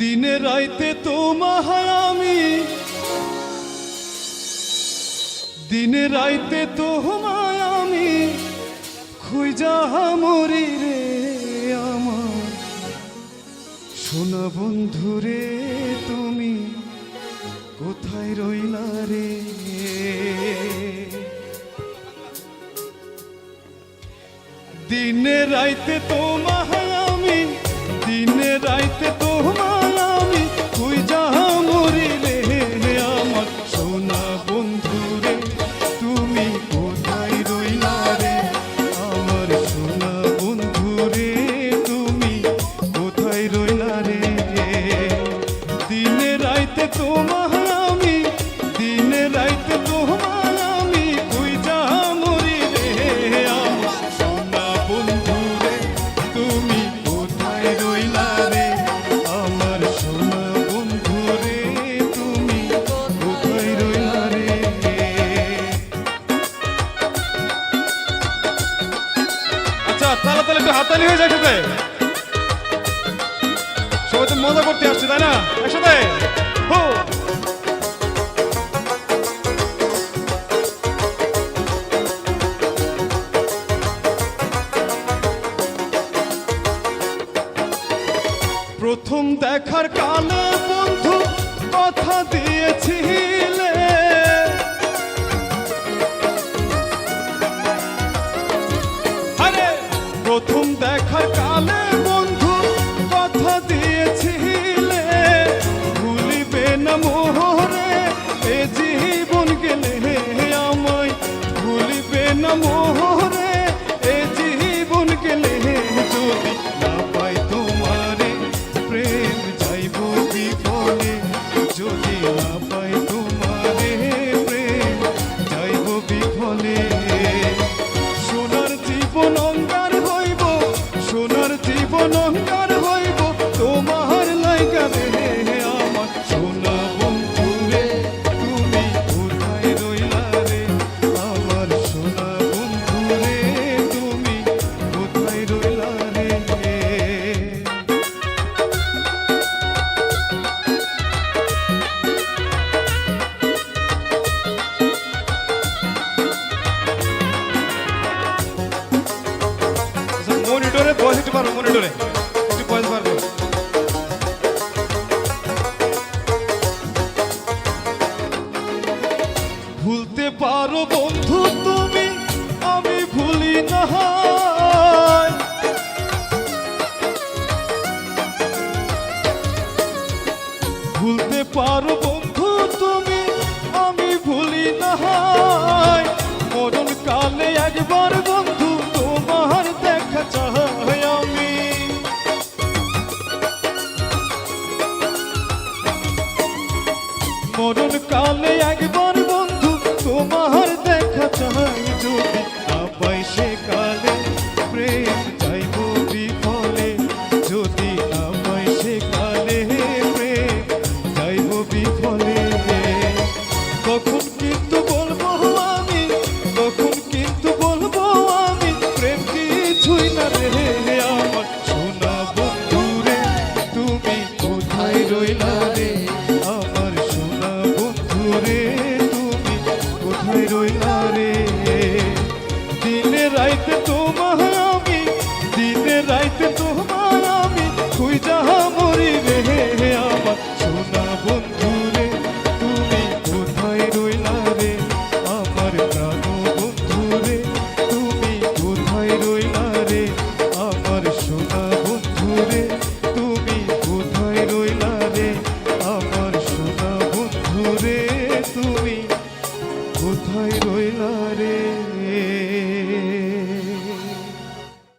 দিনে রাইতে তোমার আমি। দিনে রাইতে তোমায় আমি। খুঁজা মরি রে আমার। শোনা বন্ধু রে তুমি, কোথায় রইলা রে? দিনে রাইতে তোমায় আমি, দিনে রাইতে তোমার একটু হাতালি হয়ে যায় সাথে সবাই তো মজা করতে আসছে, তাই না? একসাথে? প্রথম দেখার কালে বন্ধু কথা দিয়েছিলে। মোহ ভিতরে। একটু বয়স বাড়বে ভুলতে পারো বন্ধু তুমি, আমি ভুলি না ভুলতে পারো বন্ধু তুমি, আমি ভুলি না মরণ কালে একবার বন্ধু মরণ কালে একবার hayroyları